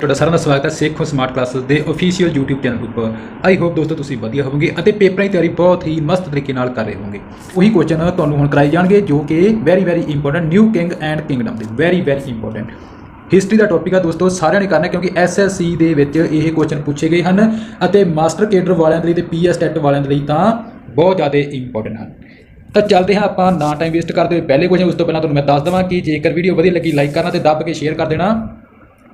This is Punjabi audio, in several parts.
ਤੁਹਾਡਾ ਸਾਰਿਆਂ ਦਾ ਸਵਾਗਤ ਹੈ ਸੇਖੋ ਸਮਾਰਟ ਕਲਾਸਿਸ ਦੇ ਅਫੀਸ਼ੀਅਲ YouTube ਚੈਨਲ ਉੱਪਰ। ਆਈ ਹੋਪ ਦੋਸਤੋ ਤੁਸੀਂ ਵਧੀਆ ਹੋਵੋਗੇ ਅਤੇ ਪੇਪਰਾਂ ਦੀ ਤਿਆਰੀ ਬਹੁਤ ਹੀ ਮਸਤ ਤਰੀਕੇ ਨਾਲ ਕਰ ਰਹੇ ਹੋਵੋਗੇ। ਉਹੀ ਕੁਐਸਚਨ ਤੁਹਾਨੂੰ ਹੁਣ ਕਰਾਏ ਜਾਣਗੇ ਜੋ ਕਿ very very important new king and kingdom ਦੇ। ਵੈਰੀ ਵੈਰੀ ਇੰਪੋਰਟੈਂਟ ਹਿਸਟਰੀ ਦਾ ਟੌਪਿਕ ਆ ਦੋਸਤੋ, ਸਾਰਿਆਂ ਨੇ ਕਰਨਾ ਕਿਉਂਕਿ ਐਸਐਸਸੀ ਦੇ ਵਿੱਚ ਇਹ ਕੁਐਸਚਨ ਪੁੱਛੇ ਗਏ ਹਨ ਅਤੇ ਮਾਸਟਰ ਕੇਡਰ ਵਾਲਿਆਂ ਦੇ ਲਈ ਤੇ ਪੀਐਸ ਟੈਟ ਵਾਲਿਆਂ ਦੇ ਲਈ ਤਾਂ ਬਹੁਤ ਜ਼ਿਆਦਾ ਇੰਪੋਰਟੈਂਟ ਹਨ। ਤਾਂ ਚੱਲਦੇ ਹਾਂ ਆਪਾਂ, ਨਾ ਟਾਈਮ ਵੇਸਟ ਕਰਦੇ ਹੋਏ ਪਹਿਲੇ ਕੁਐਸਚਨ ਉਸ ਤੋਂ ਪਹਿਲਾਂ ਤੁਹਾਨੂੰ ਮੈਂ ਦੱਸ ਦਵਾਂ ਕਿ ਜੇਕਰ ਵੀਡੀਓ ਵਧੀਆ ਲੱਗੀ ਲਾਈਕ ਕਰਨਾ ਤੇ ਦੱਬ ਕੇ ਸ਼ੇਅਰ ਕਰ ਦੇਣਾ।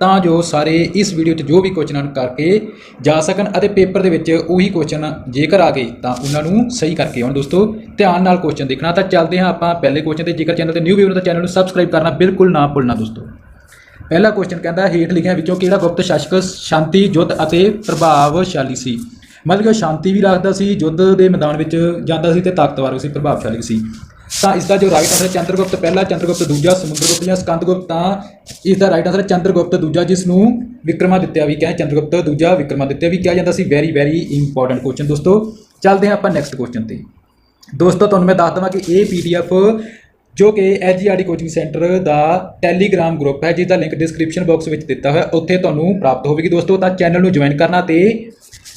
ਤਾਂ ਜੋ ਸਾਰੇ ਇਸ ਵੀਡੀਓ 'ਚ ਜੋ ਵੀ ਕੁਐਸਚਨ ਕਰਕੇ ਜਾ ਸਕਣ ਅਤੇ ਪੇਪਰ ਦੇ ਵਿੱਚ ਉਹੀ ਕੁਐਸਚਨ ਜੇਕਰ ਆ ਗਏ ਤਾਂ ਉਹਨਾਂ ਨੂੰ ਸਹੀ ਕਰਕੇ ਆਉਣ। ਦੋਸਤੋ, ਧਿਆਨ ਨਾਲ ਕੁਐਸਚਨ ਦੇਖਣਾ। ਤਾਂ ਚੱਲਦੇ ਹਾਂ ਆਪਾਂ ਪਹਿਲੇ ਕੁਐਸਚਨ ਤੇ। ਜੇਕਰ ਚੈਨਲ ਤੇ ਨਿਊ ਵੀਅਰ ਤਾਂ ਚੈਨਲ ਨੂੰ ਸਬਸਕ੍ਰਾਈਬ ਕਰਨਾ ਬਿਲਕੁਲ ਨਾ ਭੁੱਲਣਾ ਦੋਸਤੋ। ਪਹਿਲਾ ਕੁਐਸਚਨ ਕਹਿੰਦਾ, ਹੇਠ ਲਿਖਿਆਂ ਵਿੱਚੋਂ ਕਿਹੜਾ ਗੁਪਤ ਸ਼ਾਸਕ ਸ਼ਾਂਤੀ ਯੁੱਧ ਅਤੇ ਪ੍ਰਭਾਵਸ਼ਾਲੀ ਸੀ? ਮਤਲਬ ਕਿ ਸ਼ਾਂਤੀ ਵੀ ਰੱਖਦਾ ਸੀ ਯੁੱਧ ਦੇ ਮੈਦਾਨ ਵਿੱਚ ਜਾਂਦਾ ਸੀ ਤੇ ਤਾਕਤਵਰ ਵੀ ਸੀ, ਪ੍ਰਭਾਵਸ਼ਾਲੀ ਸੀ। ਤਾਂ ਇਸ ਦਾ ਜੋ ਰਾਈਟ ਆਨਸਰ ਹੈ ਚੰਦਰਗੁਪਤ, ਪਹਿਲਾ ਚੰਦਰਗੁਪਤ, ਦੂਜਾ ਸਮੁੰਦਰਗੁਪਤ ਜਾਂ ਸਕੰਦਗੁਪਤ ਤਾਂ ਇਸ ਦਾ ਰਾਈਟ ਆਨਸਰ ਹੈ ਚੰਦਰਗੁਪਤ, ਦੂਜਾ ਜਿਸ ਨੂੰ ਵਿਕਰਮਾਦਿੱਤਿਆ ਵੀ ਕਹਿੰਦੇ ਚੰਦਰਗੁਪਤ, ਦੂਜਾ ਵਿਕਰਮਾਦਿੱਤਿਆ ਵੀ ਕਿਹਾ ਜਾਂਦਾ ਸੀ। ਵੈਰੀ ਵੈਰੀ ਇੰਪੋਰਟੈਂਟ ਕੁਐਸਚਨ ਦੋਸਤੋ। ਚੱਲਦੇ ਹਾਂ ਆਪਾਂ ਨੈਕਸਟ ਕੁਐਸਚਨ ਤੇ। ਦੋਸਤੋ, ਤੁਹਾਨੂੰ ਮੈਂ ਦੱਸ ਦਵਾਂ ਕਿ ਇਹ ਪੀਡੀਐਫ ਜੋ ਕਿ ਐਜੀਆਰਡੀ ਕੋਚਿੰਗ ਸੈਂਟਰ ਦਾ ਟੈਲੀਗ੍ਰਾਮ ਗਰੁੱਪ ਹੈ ਜਿਸ ਦਾ ਲਿੰਕ ਡਿਸਕ੍ਰਿਪਸ਼ਨ ਬਾਕਸ ਵਿੱਚ ਦਿੱਤਾ ਹੋਇਆ, ਉੱਥੇ ਤੁਹਾਨੂੰ ਪ੍ਰਾਪਤ ਹੋਵੇਗੀ ਦੋਸਤੋ। ਤਾਂ ਚੈਨਲ ਨੂੰ ਜੁਆਇਨ ਕਰਨਾ ਤੇ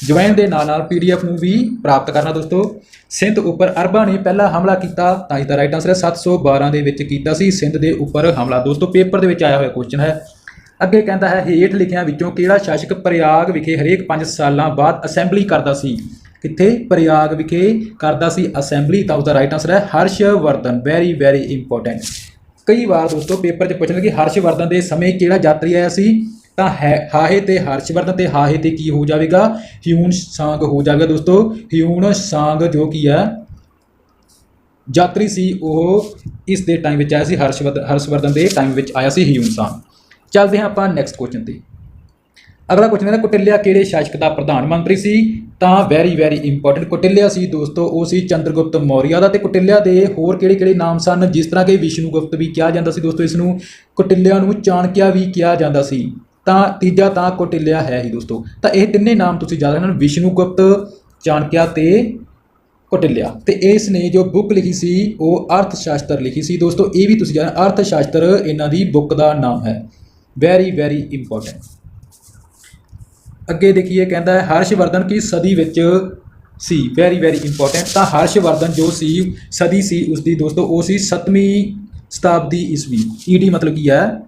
ਜੁਆਇਨ ਦੇ ਨਾਲ ਨਾਲ ਪੀਡੀਐਫ ਨੂੰ ਵੀ ਪ੍ਰਾਪਤ ਕਰਨਾ ਦੋਸਤੋ। ਸਿੰਧ ਉੱਪਰ ਅਰਬਾਂ ਨੇ ਪਹਿਲਾ ਹਮਲਾ ਕੀਤਾ, ਤਾਂ ਇਸ ਦਾ ਰਾਈਟ ਆਨਸਰ ਹੈ 712 ਦੇ ਵਿੱਚ ਕੀਤਾ ਸੀ ਸਿੰਧ ਦੇ ਉੱਪਰ ਹਮਲਾ। ਦੋਸਤੋ, ਪੇਪਰ ਦੇ ਵਿੱਚ ਆਇਆ ਹੋਇਆ ਕੁਐਸਚਨ ਹੈ। ਅੱਗੇ ਕਹਿੰਦਾ ਹੈ, ਹੇਠ ਲਿਖਿਆਂ ਵਿੱਚੋਂ ਕਿਹੜਾ ਸ਼ਾਸਕ ਪ੍ਰਯਾਗ ਵਿਖੇ ਹਰੇਕ 5 ਸਾਲਾਂ ਬਾਅਦ ਅਸੈਂਬਲੀ ਕਰਦਾ ਸੀ? ਕਿੱਥੇ ਪ੍ਰਯਾਗ ਵਿਖੇ ਕਰਦਾ ਸੀ ਅਸੈਂਬਲੀ? ਤਾਂ ਉਸਦਾ ਰਾਈਟ ਆਨਸਰ ਹੈ ਹਰਸ਼ਵਰਧਨ। ਵੈਰੀ ਵੈਰੀ ਇੰਪੋਰਟੈਂਟ ਕਈ ਵਾਰ ਦੋਸਤੋ, ਪੇਪਰ 'ਚ ਪੁੱਛਣਗੇ ਹਰਸ਼ਵਰਧਨ ਦੇ ਸਮੇਂ ਕਿਹੜਾ ਯਾਤਰੀ ਆਇਆ ਸੀ? ਤਾਂ ਹੈ, ਹਾਹੇ ਤੇ ਹਰਸ਼ਵਰਧਨ ਤੇ ਹਾਹੇ ਤੇ ਕੀ ਹੋ ਜਾਵੇਗਾ? ਹਿਊਨ ਸਾਂਗ ਹੋ ਜਾਵੇਗਾ ਦੋਸਤੋ। ਹਿਊਨ ਸਾਂਗ ਜੋ ਕੀ ਹੈ, ਯਾਤਰੀ ਸੀ ਉਹ ਇਸ ਦੇ ਟਾਈਮ ਵਿੱਚ ਆਇਆ ਸੀ ਹਰਸ਼ਵਰਧਨ ਹਰਸ਼ਵਰਧਨ ਦੇ ਟਾਈਮ ਵਿੱਚ ਆਇਆ ਸੀ ਹਿਊਨ ਸਾਂਗ। ਚੱਲਦੇ ਹਾਂ ਆਪਾਂ ਨੈਕਸਟ ਕੁਐਸਚਨ ਤੇ। ਅਗਲਾ ਕੁਐਸਚਨ ਹੈ ਕੋਟਿਲਿਆ ਕਿਹੜੇ ਸ਼ਾਸਕ ਦਾ ਪ੍ਰਧਾਨ ਮੰਤਰੀ ਸੀ? ਤਾਂ ਵੈਰੀ ਵੈਰੀ ਇੰਪੋਰਟੈਂਟ ਕੋਟਿਲਿਆ ਸੀ ਦੋਸਤੋ, ਉਹ ਸੀ ਚੰਦਰਗੁਪਤ ਮੌਰੀਆ ਦਾ ਤੇ ਕੋਟਿਲਿਆ ਦੇ ਹੋਰ ਕਿਹੜੇ ਕਿਹੜੇ ਨਾਮ ਸਨ? ਜਿਸ ਤਰ੍ਹਾਂ ਕਿ ਵਿਸ਼ਨੂਗੁਪਤ ਵੀ ਕਿਹਾ ਜਾਂਦਾ ਸੀ ਦੋਸਤੋ ਇਸ ਨੂੰ, ਕੋਟਿਲਿਆ ਨੂੰ ਚਾਣਕਿਆ ਵੀ ਕਿਹਾ ਜਾਂਦਾ ਸੀ। ਤਾਂ ਤੀਜਾ ਤਾਂ ਕੋਟਿਲਿਆ ਹੈ ਹੀ ਦੋਸਤੋ। ਤਾਂ ਇਹ ਤਿੰਨੇ ਨਾਮ ਤੁਸੀਂ ਯਾਦ ਰੱਖਣਾ, ਵਿਸ਼ਨੂਗੁਪਤ, ਚਾਣਕਿਆ ਤੇ ਕੋਟਿਲਿਆ। ਤੇ ਇਸ ਨੇ ਜੋ ਬੁੱਕ ਲਿਖੀ ਸੀ, ਉਹ ਅਰਥ ਸ਼ਾਸਤਰ ਲਿਖੀ ਸੀ। ਦੋਸਤੋ, ਇਹ ਵੀ ਤੁਸੀਂ ਜਾਣੋ ਅਰਥ ਸ਼ਾਸਤਰ ਇਹਨਾਂ ਦੀ ਬੁੱਕ ਦਾ ਨਾਮ ਹੈ। ਵੈਰੀ ਵੈਰੀ ਇੰਪੋਰਟੈਂਟ ਅੱਗੇ ਦੇਖੀਏ, ਕਹਿੰਦਾ ਹੈ, ਹਰਸ਼ਵਰਧਨ ਕੀ ਸਦੀ ਵਿੱਚ ਸੀ? ਵੈਰੀ ਵੈਰੀ ਇੰਪੋਰਟੈਂਟ ਤਾਂ ਹਰਸ਼ਵਰਧਨ ਜੋ ਸੀ, ਸਦੀ ਸੀ ਉਸ ਦੀ ਦੋਸਤੋ, ਉਹ ਸੀ 7ਵੀਂ ਸ਼ਤਾਬਦੀ ਈਸਵੀ। ਈਡੀ ਮਤਲਬ ਕੀ ਹੈ?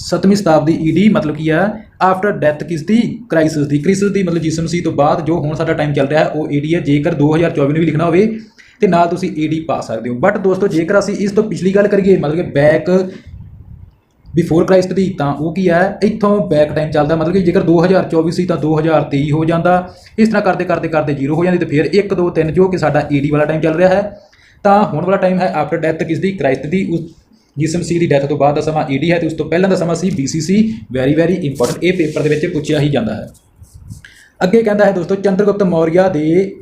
7ਵੀਂ ਸ਼ਤਾਬਦੀ ਈਡੀ ਮਤਲਬ ਕੀ ਹੈ ਆਫਟਰ ਡੈਥ ਕਿਸ ਦੀ? ਕ੍ਰਾਈਸਿਸ ਦੀ। ਕ੍ਰਾਈਸਿਸ ਦੀ ਮਤਲਬ ਜਿਸਮ ਸੀ ਤੋਂ ਬਾਅਦ ਜੋ ਹੁਣ ਸਾਡਾ ਟਾਈਮ ਚੱਲ ਰਿਹਾ ਹੈ, ਉਹ ਈਡੀ ਹੈ। ਜੇਕਰ 2024 ਨੂੰ ਵੀ ਲਿਖਣਾ ਹੋਵੇ, ਤੇ ਨਾਲ ਤੁਸੀਂ ਈਡੀ ਪਾ ਸਕਦੇ ਹੋ। ਬਟ ਦੋਸਤੋ, ਜੇਕਰ ਅਸੀਂ ਇਸ ਤੋਂ ਪਿਛਲੀ ਗੱਲ ਕਰੀਏ, ਮਤਲਬ ਕਿ ਬੈਕ ਬਿਫੋਰ ਕ੍ਰਾਈਸਟ ਦੀ, ਤਾਂ ਉਹ ਕੀ ਹੈ, ਇੱਥੋਂ ਬੈਕ ਟਾਈਮ ਚੱਲਦਾ। ਮਤਲਬ ਕਿ ਜੇਕਰ 2024 ਸੀ, ਤਾਂ 2023 ਹੋ ਜਾਂਦਾ। ਇਸ ਤਰ੍ਹਾਂ ਕਰਦੇ ਕਰਦੇ ਕਰਦੇ ਜ਼ੀਰੋ ਹੋ ਜਾਂਦੀ ਤੇ ਫਿਰ 1 2 3 ਜੋ ਕਿ ਸਾਡਾ ਈਡੀ ਵਾਲਾ ਟਾਈਮ ਚੱਲ ਰਿਹਾ ਹੈ। ਤਾਂ ਹੁਣ ਵਾਲਾ ਟਾਈਮ ਹੈ ਆਫਟਰ ਡੈਥ ਕਿਸ ਦੀ? ਕ੍ਰਾਈਸਟ ਦੀ। ਉਸ ਜਿਸਮ ਸੀ ਦੀ ਡੈਥ ਤੋਂ ਬਾਅਦ ਦਾ ਸਮਾਂ ਈਡੀ ਹੈ ਤੇ ਉਸ ਤੋਂ ਪਹਿਲਾਂ ਦਾ ਸਮਾਂ ਸੀ BCC ਵੈਰੀ ਵੈਰੀ ਇੰਪੋਰਟੈਂਟ ਇਹ ਪੇਪਰ ਦੇ ਵਿੱਚ ਪੁੱਛਿਆ ਹੀ ਜਾਂਦਾ ਹੈ। ਅੱਗੇ ਕਹਿੰਦਾ ਹੈ ਦੋਸਤੋ, ਚੰਦਰਗੁਪਤ ਮੌਰੀਆ ਦੇ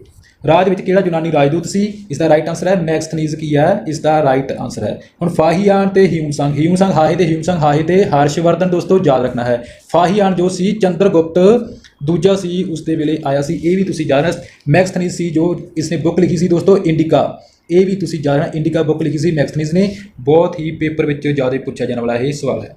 ਰਾਜ ਵਿੱਚ ਕਿਹੜਾ ਯੂਨਾਨੀ ਰਾਜਦੂਤ ਸੀ? ਇਸ ਦਾ ਰਾਈਟ ਆਨਸਰ ਹੈ ਮੈਕਸਥਨੀਜ਼ ਕੀ ਹੈ? ਇਸ ਦਾ ਰਾਈਟ ਆਨਸਰ ਹੈ। ਹੁਣ ਫਾਹੀਆਨ ਤੇ ਹਿਊਮਸੰਗ ਹਿਊਮਸੰਗ ਹਾਹੇ ਤੇ ਹਿਊਮਸੰਗ ਹਾਹੇ ਤੇ ਹਰਸ਼ਵਰਧਨ ਦੋਸਤੋ, ਯਾਦ ਰੱਖਣਾ ਹੈ। ਫਾਹੀਆਨ ਜੋ ਸੀ, ਚੰਦਰਗੁਪਤ, ਦੂਜਾ ਸੀ ਉਸ ਦੇ ਵੇਲੇ ਆਇਆ ਸੀ, ਇਹ ਵੀ ਤੁਸੀਂ ਯਾਦ ਰੱਖਣਾ ਮੈਕਸਥਨੀਜ਼ ਸੀ ਜੋ ਇਸਨੇ ਬੁੱਕ ਲਿਖੀ ਸੀ ਦੋਸਤੋ, ਇੰਡੀਕਾ। ਇਹ ਵੀ ਤੁਸੀਂ ਯਾਦ ਰੱਖਣਾ ਇੰਡੀਕਾ ਬੁੱਕ ਲਿਖੀ ਸੀ ਮੈਕਸਥਨੀਜ਼ ਨੇ ਬਹੁਤ ਹੀ ਪੇਪਰ ਵਿੱਚ ਜ਼ਿਆਦਾ ਪੁੱਛਿਆ ਜਾਣ ਵਾਲਾ ਇਹ ਸਵਾਲ ਹੈ।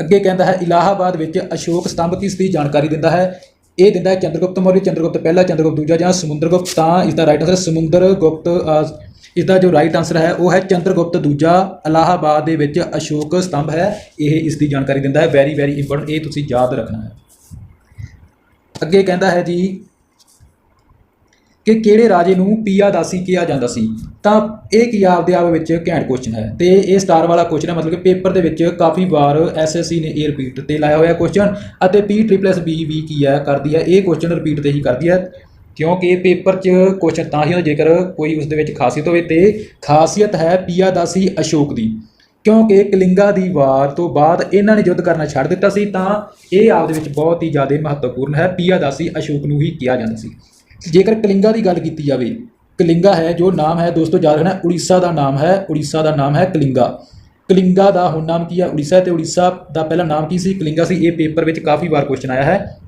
ਅੱਗੇ ਕਹਿੰਦਾ ਹੈ ਇਲਾਹਾਬਾਦ ਵਿੱਚ ਅਸ਼ੋਕ ਸਤੰਭ ਕਿਸ ਦੀ ਜਾਣਕਾਰੀ ਦਿੰਦਾ ਹੈ? ਇਹ ਦਿੰਦਾ ਹੈ ਚੰਦਰਗੁਪਤ ਮੌर्य ਚੰਦਰਗੁਪਤ ਪਹਿਲਾ ਚੰਦਰਗੁਪਤ ਦੂਜਾ ਜਾਂ ਸਮੁੰਦਰਗੁਪਤ ਤਾਂ ਇਸ ਦਾ ਰਾਈਟ ਆਨਸਰ ਸਮੁੰਦਰਗੁਪਤ ਅ, ਇਸ ਦਾ ਜੋ ਰਾਈਟ ਆਨਸਰ ਹੈ ਉਹ ਹੈ ਚੰਦਰਗੁਪਤ ਦੂਜਾ ਇਲਾਹਾਬਾਦ ਦੇ ਵਿੱਚ ਅਸ਼ੋਕ ਸਤੰਭ ਹੈ ਇਹ ਇਸ ਦੀ ਜਾਣਕਾਰੀ ਦਿੰਦਾ ਹੈ ਵੈਰੀ ਵੈਰੀ ਇੰਪੋਰਟੈਂਟ ਇਹ ਤੁਸੀਂ ਯਾਦ ਰੱਖਣਾ ਹੈ। ਅੱਗੇ ਕਹਿੰਦਾ ਹੈ ਜੀ ਕਿ ਕਿਹੜੇ ਰਾਜੇ ਨੂੰ ਪੀਆ ਦਾਸੀ ਕਿਹਾ ਜਾਂਦਾ ਸੀ? ਤਾਂ ਇਹ ਕੀ ਆਪਦੇ ਆਪ ਵਿੱਚ ਘੈਂਟ ਕੁਐਸਚਨ ਹੈ ਤੇ ਇਹ ਸਟਾਰ ਵਾਲਾ ਕੁਐਸਚਨ ਹੈ, ਮਤਲਬ ਕਿ ਪੇਪਰ ਦੇ ਵਿੱਚ ਕਾਫੀ ਵਾਰ ਐਸਐਸਸੀ ਨੇ ਇਹ ਰਿਪੀਟ ਤੇ ਲਾਇਆ ਹੋਇਆ ਕੁਐਸਚਨ ਅਤੇ ਪੀ ਟ੍ਰਿਪਲਸ ਬੀ ਵੀ ਕੀ ਹੈ, ਕਰਦੀ ਹੈ, ਇਹ ਕੁਐਸਚਨ ਰਿਪੀਟ ਤੇ ਹੀ ਕਰਦੀ ਹੈ, ਕਿਉਂਕਿ ਪੇਪਰ 'ਚ ਕੁਐਸਚਨ ਤਾਂ ਹੀ ਹੁੰਦਾ, ਜੇਕਰ ਕੋਈ ਉਸ ਦੇ ਵਿੱਚ ਖਾਸੀਅਤ ਹੋਵੇ ਤੇ ਖਾਸੀਅਤ ਹੈ ਪੀਆ ਦਾਸੀ ਅਸ਼ੋਕ ਦੀ, ਕਿਉਂਕਿ ਕਲਿੰਗਾ ਦੀ ਵਾਰ ਤੋਂ ਬਾਅਦ ਇਹਨਾਂ ਨੇ ਯੁੱਧ ਕਰਨਾ ਛੱਡ ਦਿੱਤਾ ਸੀ, ਤਾਂ ਇਹ ਆਪ ਦੇ ਵਿੱਚ ਬਹੁਤ ਹੀ ਜ਼ਿਆਦਾ ਮਹੱਤਵਪੂਰਨ ਹੈ, ਪੀਆ ਦਾਸੀ ਅਸ਼ੋਕ ਨੂੰ ਹੀ ਕਿਹਾ ਜਾਂਦਾ ਸੀ। ਜੇਕਰ ਕਲਿੰਗਾ ਦੀ ਗੱਲ ਕੀਤੀ ਜਾਵੇ ਕਲਿੰਗਾ ਹੈ ਜੋ ਨਾਮ ਹੈ ਦੋਸਤੋ ਯਾਦ ਰੱਖਣਾ ਉੜੀਸਾ ਦਾ ਨਾਮ ਹੈ ਉੜੀਸਾ ਦਾ ਨਾਮ ਹੈ ਕਲਿੰਗਾ। ਕਲਿੰਗਾ ਦਾ ਹੁਣ ਨਾਮ ਕੀ ਹੈ? ਉੜੀਸਾ ਤੇ ਉੜੀਸਾ ਦਾ ਪਹਿਲਾ ਨਾਮ ਕੀ ਸੀ? ਕਲਿੰਗਾ ਸੀ। ਇਹ ਪੇਪਰ ਵਿੱਚ ਕਾਫੀ ਵਾਰ ਕੁਐਸਚਨ ਆਇਆ ਹੈ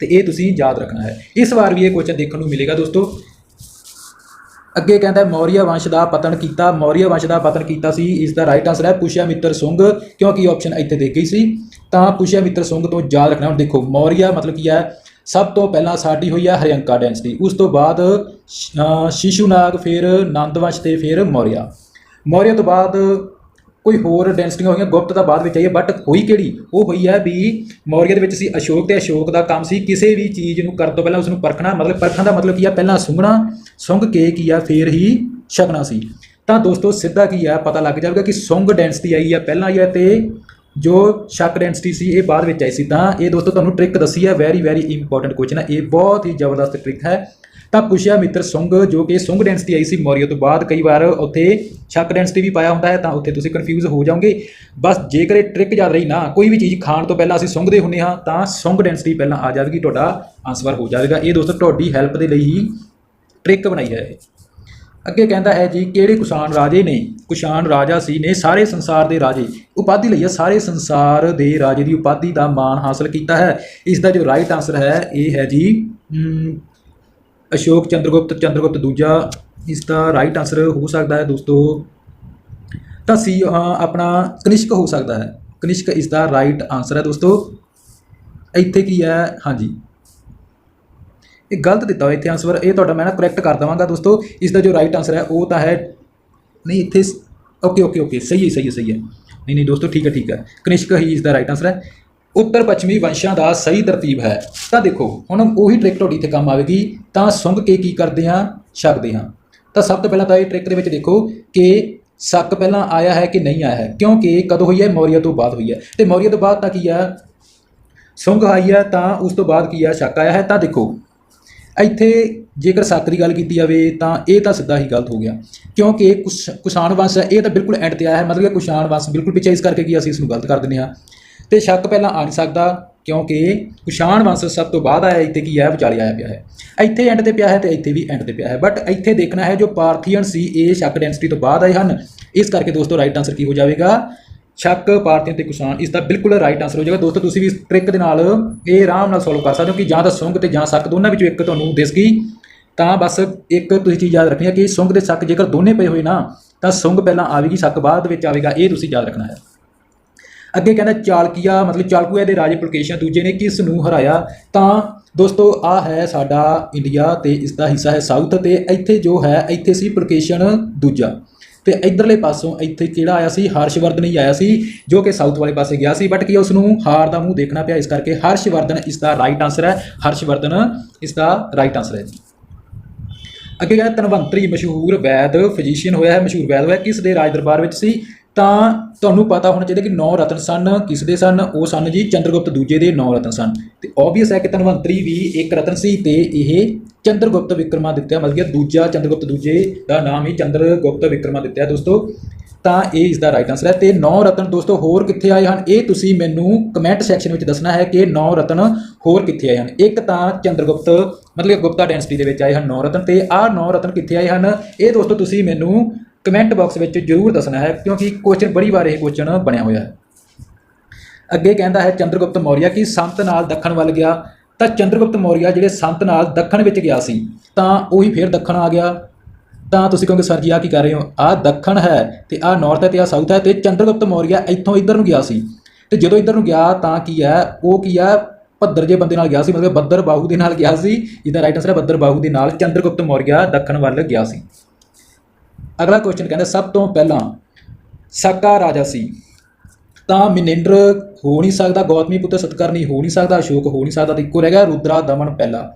ਤੇ ਇਹ ਤੁਸੀਂ ਯਾਦ ਰੱਖਣਾ ਹੈ। ਇਸ ਵਾਰ ਵੀ ਇਹ ਕੁਐਸਚਨ ਦੇਖਣ ਨੂੰ ਮਿਲੇਗਾ ਦੋਸਤੋ। ਅੱਗੇ ਕਹਿੰਦਾ ਹੈ, ਮੌਰੀਆ ਵੰਸ਼ ਦਾ ਪਤਨ ਕੀਤਾ ਮੌਰੀਆ ਵੰਸ਼ ਦਾ ਪਤਨ ਕੀਤਾ ਸੀ। ਇਸ ਦਾ ਰਾਈਟ ਆਨਸਰ ਹੈ ਪੁਸ਼ਿਆ ਮਿੱਤਰ ਸੁੰਗ ਕਿਉਂਕਿ ਆਪਸ਼ਨ ਇੱਥੇ ਦੇ ਗਈ ਸੀ। ਤਾਂ ਪੁਸ਼ਿਆ ਮਿੱਤਰ ਸੁੰਗ ਤੋਂ ਯਾਦ ਰੱਖਣਾ ਹੁਣ ਦੇਖੋ ਮੌਰੀਆ ਮਤਲਬ ਕੀ ਹੈ? ਸਭ ਤੋਂ ਪਹਿਲਾਂ ਸਾਡੀ ਹੋਈ ਆ ਹਰਿਅੰਕਾ ਡੈਂਸਿਟੀ ਉਸ ਤੋਂ ਬਾਅਦ ਅਹ, ਸ਼ਿਸ਼ੂਨਾਗ ਫਿਰ ਨੰਦਵੰਸ਼ ਤੇ ਫਿਰ ਮੌਰੀਆ। ਮੌਰੀਆ ਤੋਂ ਬਾਅਦ ਕੋਈ ਹੋਰ ਡੈਂਸਿਟੀਆਂ ਹੋਈਆਂ ਗੁਪਤ ਦਾ ਬਾਅਦ ਵਿੱਚ ਆਈ ਹੈ ਬਟ ਹੋਈ ਕਿਹੜੀ? ਉਹ ਹੋਈ ਹੈ ਵੀ ਮੌਰੀਆ ਦੇ ਵਿੱਚ ਸੀ ਅਸ਼ੋਕ ਤੇ ਅਸ਼ੋਕ ਦਾ ਕੰਮ ਸੀ ਕਿਸੇ ਵੀ ਚੀਜ਼ ਨੂੰ ਕਰਨ ਤੋਂ ਪਹਿਲਾਂ ਉਸ ਨੂੰ ਪਰਖਣਾ ਮਤਲਬ ਪਰਖਣ ਦਾ ਮਤਲਬ ਕੀ ਆ ਪਹਿਲਾਂ ਸੁੰਘਣਾ ਸੁੰਘ ਕੇ ਕੀ ਆ ਫੇਰ ਹੀ ਛਕਣਾ ਸੀ। ਤਾਂ ਦੋਸਤੋ ਸਿੱਧਾ ਕੀ ਆ ਪਤਾ ਲੱਗ ਜਾਊਗਾ ਕਿ ਸੁੰਘ ਡੈਂਸਿਟੀ ਆਈ ਆ ਪਹਿਲਾਂ ਆਈ ਆ ਤੇ ਜੋ ਸ਼ੱਕ ਡੈਂਸਿਟੀ ਸੀ, ਇਹ ਬਾਅਦ ਵਿੱਚ ਆਈ ਸੀ, ਤਾਂ ਇਹ ਦੋਸਤੋ ਤੁਹਾਨੂੰ ਟ੍ਰਿਕ ਦੱਸੀ ਹੈ ਵੈਰੀ ਵੈਰੀ ਇੰਪੋਰਟੈਂਟ ਕੁਐਸਚਨ ਹੈ, ਇਹ ਬਹੁਤ ਹੀ ਜ਼ਬਰਦਸਤ ਟ੍ਰਿਕ ਹੈ। ਤਾਂ ਪੁੱਛਿਆ ਮਿੱਤਰ ਸੁੰਗ, ਜੋ ਕਿ ਸੁੰਗ ਡੈਂਸਿਟੀ ਆਈ ਸੀ ਮੌਰੀਆ ਤੋਂ ਬਾਅਦ, ਕਈ ਵਾਰ ਉੱਥੇ ਸ਼ੱਕ ਡੈਂਸਿਟੀ ਵੀ ਪਾਇਆ ਹੁੰਦਾ ਹੈ, ਤਾਂ ਉੱਥੇ ਤੁਸੀਂ ਕਨਫਿਊਜ਼ ਹੋ ਜਾਓਗੇ। ਬਸ ਜੇਕਰ ਇਹ ਟ੍ਰਿਕ ਯਾਦ ਰਹੀ ਨਾ, ਕੋਈ ਵੀ ਚੀਜ਼ ਖਾਣ ਤੋਂ ਪਹਿਲਾਂ ਅਸੀਂ ਸੁੰਘਦੇ ਹੁੰਦੇ ਹਾਂ, ਤਾਂ ਸੁੰਗ ਡੈਂਸਿਟੀ ਪਹਿਲਾਂ ਆ ਜਾਵੇਗੀ, ਤੁਹਾਡਾ ਆਨਸਰ ਹੋ ਜਾਵੇਗਾ। ਇਹ ਦੋਸਤੋ ਤੁਹਾਡੀ ਹੈਲਪ ਦੇ ਲਈ ਹੀ ਟ੍ਰਿਕ ਬਣਾਈ ਹੈ ਇਹ। ਅੱਗੇ ਕਹਿੰਦਾ ਹੈ ਜੀ ਕਿਹੜੇ ਕੁਸ਼ਾਨ ਰਾਜੇ ਨੇ? ਕੁਸ਼ਾਨ ਰਾਜਾ ਸੀ ਨੇ ਸਾਰੇ ਸੰਸਾਰ ਦੇ ਰਾਜੇ। ਉਪਾਧੀ ਲਈ ਹੈ ਸਾਰੇ ਸੰਸਾਰ ਦੇ ਰਾਜੇ ਦੀ ਉਪਾਧੀ ਦਾ ਮਾਣ ਹਾਸਲ ਕੀਤਾ ਹੈ। ਇਸ ਦਾ ਜੋ ਰਾਈਟ ਆਨਸਰ ਹੈ ਇਹ ਹੈ ਜੀ ਅਮ, ਅਸ਼ੋਕ ਚੰਦਰਗੁਪਤ ਚੰਦਰਗੁਪਤ ਦੂਜਾ। ਇਸ ਦਾ ਰਾਈਟ ਆਨਸਰ ਹੋ ਸਕਦਾ ਹੈ ਦੋਸਤੋ। ਤਾਂ ਸੀ ਆਪਣਾ ਕਨਿਸ਼ਕ ਹੋ ਸਕਦਾ ਹੈ। ਕਨਿਸ਼ਕ ਇਸ ਦਾ ਰਾਈਟ ਆਨਸਰ ਹੈ ਦੋਸਤੋ। ਇੱਥੇ ਕੀ ਹੈ? ਹਾਂਜੀ। ਇਹ ਗਲਤ ਦਿੱਤਾ ਹੋਇਆ ਇੱਥੇ ਆਨਸਰ ਇਹ ਤੁਹਾਡਾ ਮੈਂ ਨਾ ਕਰੈਕਟ ਕਰ ਦਵਾਂਗਾ ਦੋਸਤੋ। ਇਸ ਦਾ ਜੋ ਰਾਈਟ ਆਨਸਰ ਹੈ, ਉਹ ਤਾਂ ਹੈ ਨਹੀਂ, ਇੱਥੇ ਓਕੇ ਓਕੇ ਓਕੇ ਸਹੀ ਹੈ ਸਹੀ ਹੈ ਸਹੀ ਹੈ। ਨਹੀਂ ਨਹੀਂ, ਦੋਸਤੋ, ਠੀਕ ਹੈ ਠੀਕ ਹੈ। ਕਨਿਸ਼ਕ ਹੀ ਇਸ ਦਾ ਰਾਈਟ ਆਨਸਰ ਹੈ। ਉੱਤਰ ਪੱਛਮੀ ਵੰਸ਼ਾਂ ਦਾ ਸਹੀ ਤਰਤੀਬ ਹੈ। ਤਾਂ ਦੇਖੋ, ਹੁਣ ਉਹੀ ਟ੍ਰਿਕ ਤੁਹਾਡੀ ਇੱਥੇ ਕੰਮ ਆਵੇਗੀ, ਤਾਂ ਸੁੰਘ ਕੇ ਕੀ ਕਰਦੇ ਹਾਂ? ਛਕਦੇ ਹਾਂ। ਤਾਂ ਸਭ ਤੋਂ ਪਹਿਲਾਂ ਤਾਂ ਇਹ ਟ੍ਰਿਕ ਦੇ ਵਿੱਚ ਦੇਖੋ ਕਿ ਸੱਕ ਪਹਿਲਾਂ ਆਇਆ ਹੈ ਕਿ ਨਹੀਂ ਆਇਆ ਹੈ। ਕਿਉਂਕਿ ਕਦੋਂ ਹੋਈ ਹੈ? ਮੌਰੀਆ ਤੋਂ ਬਾਅਦ ਹੋਈ ਹੈ। ਤੇ ਮੌਰੀਆ ਤੋਂ ਬਾਅਦ ਤਾਂ ਕੀ ਆ? ਸੁੰਘ ਆਈ ਹੈ, ਤਾਂ ਉਸ ਤੋਂ ਬਾਅਦ ਕੀ ਆ? ਸ਼ੱਕ ਆਇਆ ਹੈ। ਤਾਂ ਦੇਖੋ ਇੱਥੇ ਜੇਕਰ ਸੱਕ ਦੀ ਗੱਲ ਕੀਤੀ ਜਾਵੇ ਤਾਂ ਇਹ ਤਾਂ ਸਿੱਧਾ ਹੀ ਗਲਤ ਹੋ ਗਿਆ। ਕਿਉਂਕਿ ਕੁਸ਼, ਕੁਸ਼ਾਣ ਵੰਸ਼ ਹੈ ਇਹ ਤਾਂ ਬਿਲਕੁਲ ਐਂਡ ਤੇ ਆਇਆ ਹੈ। ਮਤਲਬ ਕਿ ਕੁਸ਼ਾਣ ਵੰਸ਼ ਬਿਲਕੁਲ ਪਿੱਛੇ ਇਸ ਕਰਕੇ ਕਿ ਅਸੀਂ ਇਸ ਨੂੰ ਗਲਤ ਕਰ ਦਿੰਦੇ ਹਾਂ। ਤੇ ਸ਼ੱਕ ਪਹਿਲਾਂ ਆ ਨਹੀਂ ਸਕਦਾ, ਕਿਉਂਕਿ ਕੁਸ਼ਾਣ ਵੰਸ਼ ਸਭ ਤੋਂ ਬਾਅਦ ਆਇਆ, ਇੱਥੇ ਕੀ ਹੈ ਵਿਚਾਲੇ ਆਇਆ ਪਿਆ ਹੈ। ਇੱਥੇ ਐਂਡ ਤੇ ਪਿਆ ਹੈ ਤੇ ਇੱਥੇ ਵੀ ਐਂਡ ਤੇ ਪਿਆ ਹੈ। ਬਟ ਇੱਥੇ ਦੇਖਣਾ ਹੈ ਜੋ ਪਾਰਥੀਅਨ ਸੀ, ਇਹ ਸ਼ੱਕ ਡੈਂਸਿਟੀ ਤੋਂ ਬਾਅਦ ਆਏ ਹਨ। ਇਸ ਕਰਕੇ ਦੋਸਤੋ ਰਾਈਟ ਆਨਸਰ ਕੀ ਹੋ ਜਾਵੇਗਾ? ਸ਼ੱਕ ਪਾਰਥੀਅਨ ਤੇ ਕਿਸਾਨ, ਇਸ ਦਾ ਬਿਲਕੁਲ ਰਾਈਟ ਆਨਸਰ ਹੋ ਜਾਏਗਾ। ਦੋਸਤੋ, ਤੁਸੀਂ ਵੀ ਇਸ ਟ੍ਰਿਕ ਦੇ ਨਾਲ ਇਹ ਆਰਾਮ ਨਾਲ ਸੋਲਵ ਕਰ ਸਕਦੇ ਹੋ ਕਿ ਜਾਂ ਤਾਂ ਸੁੰਗ ਤੇ ਜਾਂ ਸੱਕ, ਦੋਨਾਂ ਵਿੱਚੋਂ ਇੱਕ ਤੁਹਾਨੂੰ ਦਿਸਗੀ ਤਾਂ ਬਸ ਇੱਕ ਤੁਸੀਂ ਚੀਜ਼ ਯਾਦ ਰੱਖਣੀ ਹੈ ਕਿ ਸੁੰਗ ਤੇ ਸੱਕ ਜੇਕਰ ਦੋਨੇ ਪਏ ਹੋਏ ਨਾ, ਤਾਂ ਸੁੰਗ ਪਹਿਲਾਂ ਆਵੇਗੀ, ਸੱਕ ਬਾਅਦ ਵਿੱਚ ਆਵੇਗਾ, ਇਹ ਤੁਸੀਂ ਯਾਦ ਰੱਖਣਾ ਹੈ। ਅੱਗੇ ਕਹਿੰਦਾ ਚਾਲਕੀਆ, ਮਤਲਬ ਚਾਲਕੂਆ ਦੇ ਰਾਜੇ ਪੁਲਕੇਸ਼ੀਆ ਦੂਜੇ ਨੇ ਕਿਸ ਨੂੰ ਹਰਾਇਆ? ਤਾਂ ਦੋਸਤੋ, ਆ ਹੈ ਸਾਡਾ ਇੰਡੀਆ ਤੇ ਇਸ ਦਾ ਹਿੱਸਾ ਹੈ ਸਾਊਥ ਤੇ, ਇੱਥੇ ਜੋ ਹੈ, ਇੱਥੇ ਸੀ ਪੁਲਕੇਸ਼ੀਅਨ ਦੂਜਾ। ਤੇ ਇਧਰਲੇ ਪਾਸੋਂ ਇੱਥੇ ਕਿਹੜਾ ਆਇਆ ਸੀ? ਹਰਸ਼ਵਰਧਨ ਹੀ ਆਇਆ ਸੀ, ਜੋ ਕਿ ਸਾਊਥ ਵਾਲੇ ਪਾਸੇ ਗਿਆ ਸੀ ਬਟ ਕੀ ਉਸ ਨੂੰ ਹਾਰ ਦਾ ਮੂੰਹ ਦੇਖਣਾ ਪਿਆ? ਇਸ ਕਰਕੇ ਹਰਸ਼ਵਰਧਨ ਇਸ ਦਾ ਰਾਈਟ ਆਨਸਰ ਹੈ। ਹਰਸ਼ਵਰਧਨ ਇਸ ਦਾ ਰਾਈਟ ਆਨਸਰ ਹੈ ਜੀ। ਅੱਗੇ ਕਹਿੰਦਾ ਧਨਵੰਤਰੀ ਮਸ਼ਹੂਰ ਵੈਦ ਫਿਜ਼ੀਸ਼ੀਅਨ ਹੋਇਆ ਹੈ, ਮਸ਼ਹੂਰ ਵੈਦ ਹੋਇਆ ਕਿਸ ਦੇ ਰਾਜ ਦਰਬਾਰ ਵਿੱਚ ਸੀ? ਤਾਂ ਤੁਹਾਨੂੰ ਪਤਾ ਹੋਣਾ ਚਾਹੀਦਾ ਕਿ ਨੌ ਰਤਨ ਸਨ ਕਿਸ ਦੇ ਸਨ? ਉਹ ਸਨ ਜੀ ਚੰਦਰਗੁਪਤ ਦੂਜੇ ਦੇ ਨੌ ਰਤਨ ਸਨ। ਤੇ ਆਬਵੀਅਸ ਹੈ ਕਿ ਧਨਵੰਤਰੀ ਵੀ ਇੱਕ ਰਤਨ ਸੀ ਤੇ ਇਹ ਚੰਦਰਗੁਪਤ ਵਿਕਰਮਾਦਿੱਤਿਆ ਮਤਲਬ ਕਿ ਦੂਜਾ ਚੰਦਰਗੁਪਤ ਦੂਜੇ ਦਾ ਨਾਮ ਹੀ ਚੰਦਰਗੁਪਤ ਵਿਕਰਮਾਦਿੱਤਿਆ ਦੋਸਤੋ। ਤਾਂ ਇਹ ਇਸ ਦਾ ਰਾਈਟ ਆਨਸਰ ਹੈ। ਤੇ ਨੌ ਰਤਨ ਦੋਸਤੋ, ਹੋਰ ਕਿੱਥੇ ਆਏ ਹਨ? ਇਹ ਤੁਸੀਂ ਮੈਨੂੰ ਕਮੈਂਟ ਸੈਕਸ਼ਨ ਵਿੱਚ ਦੱਸਣਾ ਹੈ ਕਿ ਨੌ ਰਤਨ ਹੋਰ ਕਿੱਥੇ ਆਏ ਹਨ? ਇੱਕ ਤਾਂ ਚੰਦਰਗੁਪਤ, ਮਤਲਬ ਕਿ ਗੁਪਤਾ ਡੈਂਸਿਟੀ ਦੇ ਵਿੱਚ ਆਏ ਹਨ ਨੌ ਰਤਨ ਤੇ ਆਹ ਨੌ ਰਤਨ ਕਿੱਥੇ ਆਏ ਹਨ? ਇਹ ਦੋਸਤੋ, ਤੁਸੀਂ ਮੈਨੂੰ ਕਮੈਂਟ ਬਾਕਸ ਵਿੱਚ ਜ਼ਰੂਰ ਦੱਸਣਾ ਹੈ, ਕਿਉਂਕਿ ਕੁਐਸਚਨ ਬੜੀ ਵਾਰ ਇਹ ਕੁਐਸਚਨ ਬਣਿਆ ਹੋਇਆ ਹੈ। ਅੱਗੇ ਕਹਿੰਦਾ ਹੈ ਚੰਦਰਗੁਪਤ ਮੌਰੀਆ ਕਿ ਸੰਤ ਨਾਲ ਦੱਖਣ ਵੱਲ ਗਿਆ, ਤਾਂ ਚੰਦਰਗੁਪਤ ਮੌਰੀਆ ਜਿਹੜੇ ਸੰਤ ਨਾਲ ਦੱਖਣ ਵਿੱਚ ਗਿਆ ਸੀ, ਤਾਂ ਉਹੀ ਫੇਰ ਦੱਖਣ ਆ ਗਿਆ। ਤਾਂ ਤੁਸੀਂ ਕਹੋਗੇ, ਸਰ ਜੀ ਆ ਕੀ ਕਰ ਰਹੇ ਹੋ? ਆ ਦੱਖਣ ਹੈ ਤੇ ਆ ਨਾਰਥ ਹੈ ਤੇ ਆ ਸਾਊਥ ਹੈ ਤੇ ਚੰਦਰਗੁਪਤ ਮੌਰੀਆ ਇੱਥੋਂ ਇੱਧਰ ਨੂੰ ਗਿਆ ਸੀ। ਤੇ ਜਦੋਂ ਇੱਧਰ ਨੂੰ ਗਿਆ, ਤਾਂ ਕੀ ਹੈ? ਉਹ ਕੀ ਹੈ? ਭੱਦਰ ਜੇ ਬੰਦੇ ਨਾਲ ਗਿਆ ਸੀ, ਮਤਲਬ ਬੱਦਰ ਬਾਹੂ ਦੇ ਨਾਲ ਗਿਆ ਸੀ। ਇਹਦਾ ਰਾਈਟ ਆਨਸਰ ਹੈ ਬੱਦਰ ਬਾਹੂ ਦੇ ਨਾਲ ਚੰਦਰਗੁਪਤ ਮੌਰੀਆ ਦੱਖਣ ਵੱਲ ਗਿਆ ਸੀ। ਅਗਲਾ ਕੁਐਸਚਨ ਕਹਿੰਦਾ, ਸਭ ਤੋਂ ਪਹਿਲਾਂ ਸਾਕਾ ਰਾਜਾ ਸੀ, ਤਾਂ ਮਿਨਿੰਦਰ ਹੋ ਨਹੀਂ ਸਕਦਾ, ਗੌਤਮੀ ਪੁੱਤਰ ਸਤਕਰਨੀ ਹੋ ਨਹੀਂ ਸਕਦਾ, ਅਸ਼ੋਕ ਹੋ ਨਹੀਂ ਸਕਦਾ, ਤੇ ਇੱਕੋ ਰਹਿ ਗਿਆ ਰੁਦਰਾ ਦਮਨ ਪਹਿਲਾ।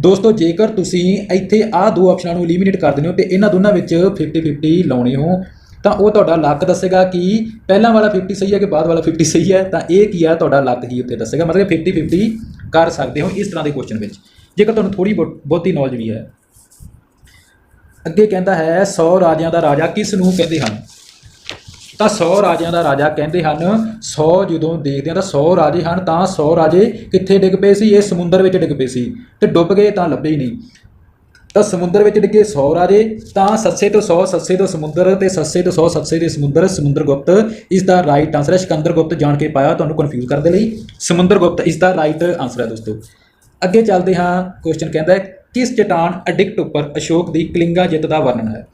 ਦੋਸਤੋ, ਜੇਕਰ ਤੁਸੀਂ ਇੱਥੇ ਆਹ ਦੋ ਆਪਸ਼ਨਾਂ ਨੂੰ ਐਲੀਮੀਨੇਟ ਕਰ ਦਿੰਦੇ ਹੋ ਤੇ ਇਹਨਾਂ ਦੋਨਾਂ ਵਿੱਚ 50-50 ਲਾਉਣੇ ਹੋ, ਤਾਂ ਉਹ ਤੁਹਾਡਾ ਲੱਕ ਦੱਸੇਗਾ ਕਿ ਪਹਿਲਾਂ ਵਾਲਾ 50 ਸਹੀ ਹੈ ਕਿ ਬਾਅਦ ਵਾਲਾ 50 ਸਹੀ ਹੈ, ਤਾਂ ਇਹ ਕੀ ਆ ਤੁਹਾਡਾ ਲੱਕ ਹੀ ਉੱਤੇ ਦੱਸੇਗਾ, ਮਤਲਬ 50-50 ਕਰ ਸਕਦੇ ਹੋ ਇਸ ਤਰ੍ਹਾਂ ਦੇ ਕੁਐਸਚਨ ਵਿੱਚ। ਜੇਕਰ ਤੁਹਾਨੂੰ ਥੋੜੀ ਬਹੁਤੀ ਨੌਲੇਜ ਵੀ ਹੈ ਅੱਗੇ ਕਹਿੰਦਾ ਹੈ 100 ਰਾਜਿਆਂ ਦਾ ਰਾਜਾ ਕਿਸ ਨੂੰ ਕਹਿੰਦੇ ਹਨ? ਤਾਂ 100 ਰਾਜਿਆਂ ਦਾ ਰਾਜਾ ਕਹਿੰਦੇ ਹਨ 100 ਜਦੋਂ ਦੇਖਦੇ ਆ ਤਾਂ 100 ਰਾਜੇ ਹਨ, ਤਾਂ 100 ਰਾਜੇ ਕਿੱਥੇ ਡਿੱਗ ਪਏ ਸੀ? ਇਹ ਸਮੁੰਦਰ ਵਿੱਚ ਡਿੱਗ ਪਏ ਸੀ। ਤੇ ਡੁੱਬ ਗਏ ਤਾਂ ਲੱਭੇ ਹੀ ਨਹੀਂ। ਤਾਂ ਸਮੁੰਦਰ ਵਿੱਚ ਡਿੱਗੇ 100 ਰਾਜੇ, ਤਾਂ ਸੱਸੇ ਤੋਂ 100 ਸੱਸੇ ਤੋਂ ਸਮੁੰਦਰ ਤੇ ਸੱਸੇ ਤੋਂ 100 ਸੱਸੇ ਦੇ ਸਮੁੰਦਰ ਸਮੁੰਦਰ ਗੁਪਤ ਇਸ ਦਾ ਰਾਈਟ ਆਨਸਰ ਹੈ ਸਿਕੰਦਰ ਗੁਪਤ ਜਾਣ ਕੇ ਪਾਇਆ, ਤੁਹਾਨੂੰ ਕਨਫਿਊਜ਼ ਕਰਨ ਦੇ ਲਈ। ਸਮੁੰਦਰ ਗੁਪਤ ਇਸ ਦਾ ਰਾਈਟ ਆਨਸਰ ਹੈ ਦੋਸਤੋ। ਅੱਗੇ ਚੱਲਦੇ ਹਾਂ ਕੁਐਸਚਨ ਕਹਿੰਦਾ ਹੈ ਕਿਸ ਚਟਾਨ ਅਡਿਕਟ ਉੱਪਰ ਅਸ਼ੋਕ ਦੀ ਕਲਿੰਗਾ ਜਿੱਤ ਦਾ ਵਰਣਨ ਹੈ?